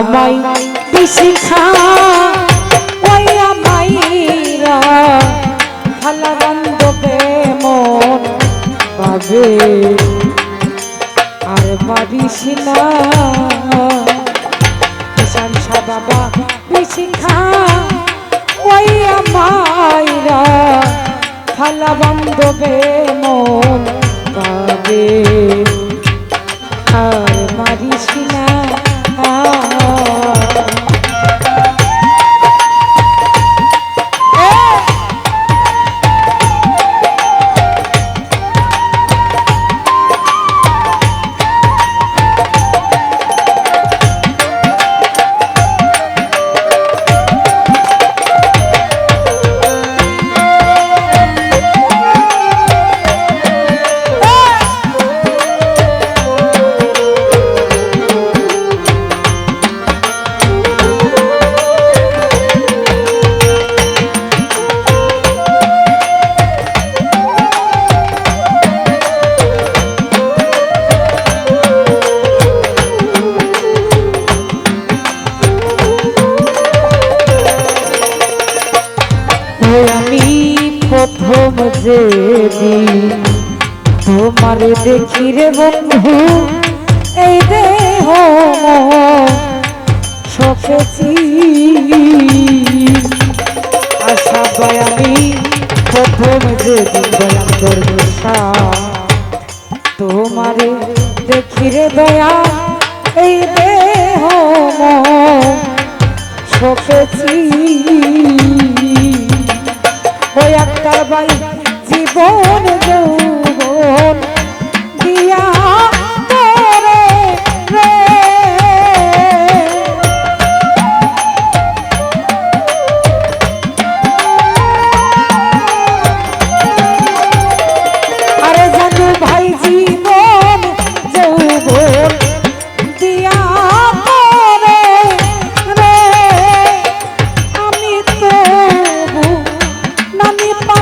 আমাই বিশিখা ওই আমাইরা খালা বান্ধবে মন পাবে আর পারিস না কিষান বাবা বিশিখা ওই আমাইরা খালা বান্ধবে মন পাবে যেদিন তোমারে দেখি রে বন্ধু, এই দেহ সফেছি আশা আমি প্রথম যেদিন বয়ান করব তোমারে দেখি রে দয়া, এই দেহ সফেছি ওই একটা বাই জীবন যৌবন।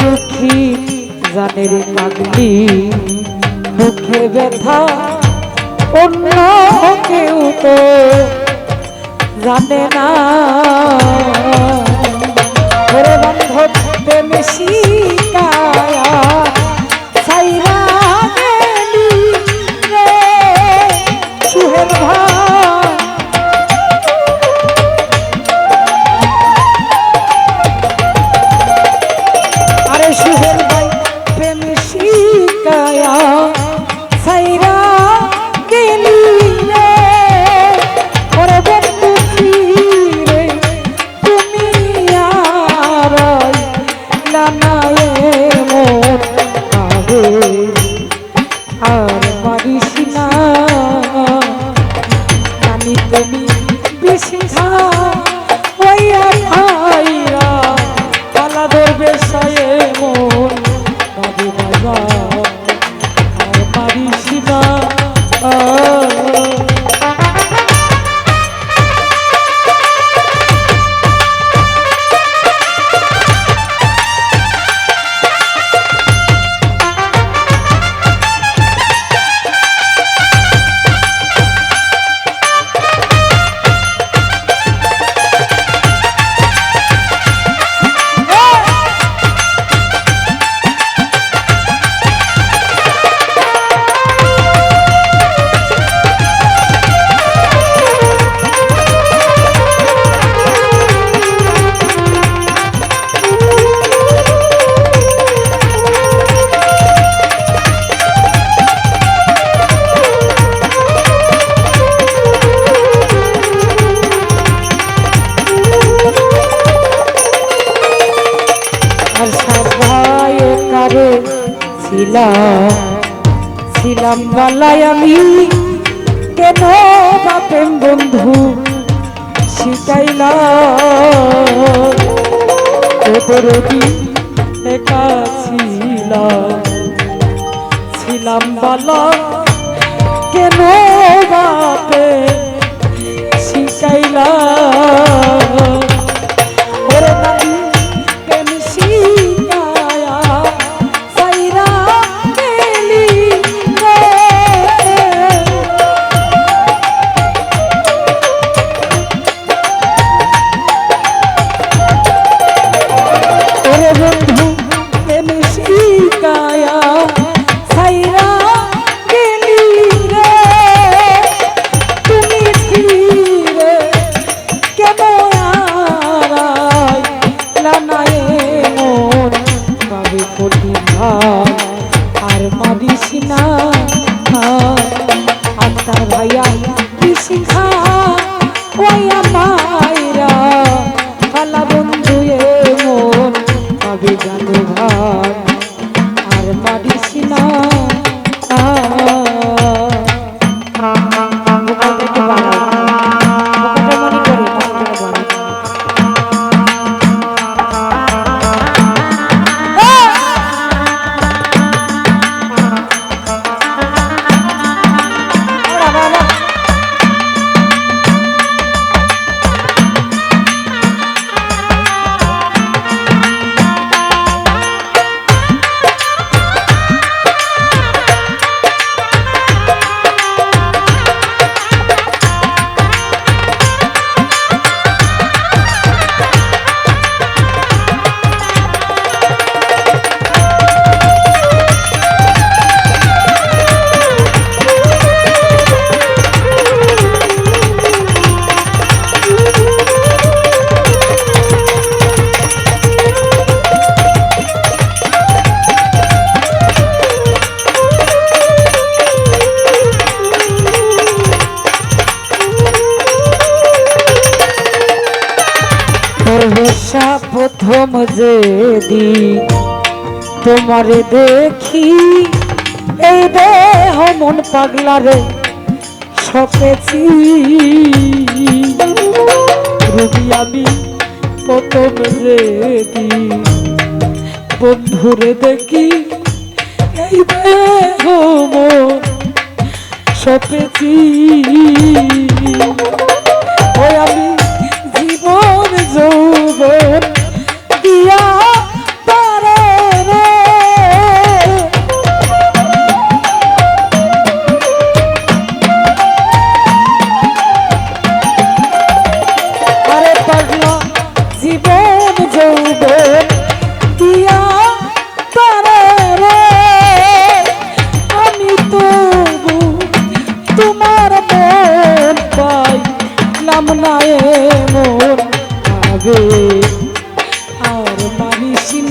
দুঃখী জানে রে পাগলি দুঃখের ব্যথা, অন্য কেউ তো জানে না। ওরে বান্ধব প্রেমে শিকায়া সাইরা ছিলাম ছিলাম বালাই আমি। কেন বাপেম বন্ধু? শিখাইলা তোদের একা ছিলাম। ছিলাম বালা। কেন বাপে শিখাইলা yeah, yeah. যেদি তোমারে দেখি, এই দেহ মন পাগলারে সপেছি। রবি আমি প্রথম যেদি বন্ধুরে দেখি, এই দেহ মন সপেছি।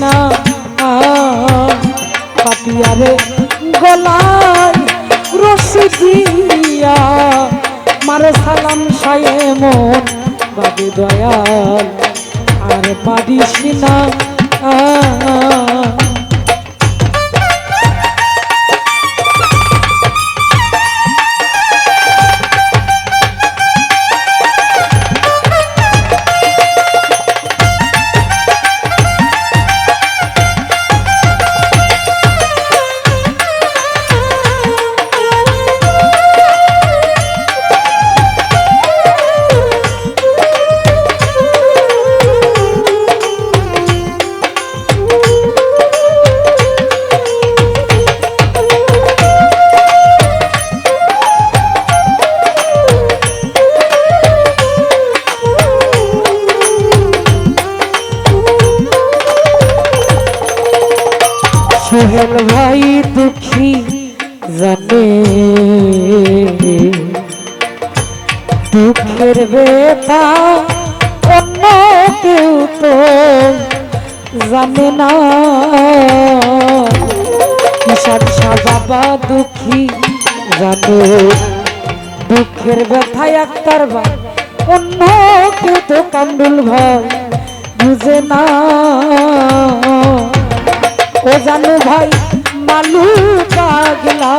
না। পাপিয়ারে গলায় রশি দিয়া মারে সালাম সায়ে মন বাবু দয়াল আর পারিস না। জানে না। কিষান শাহ বাবা দুঃখী, জানে। দুঃখের ব্যথায় আক্তার ভাই, অন্য কেউ তো কামরুল ভাই বুঝে না। ও জানু ভাই মালু পাগলা।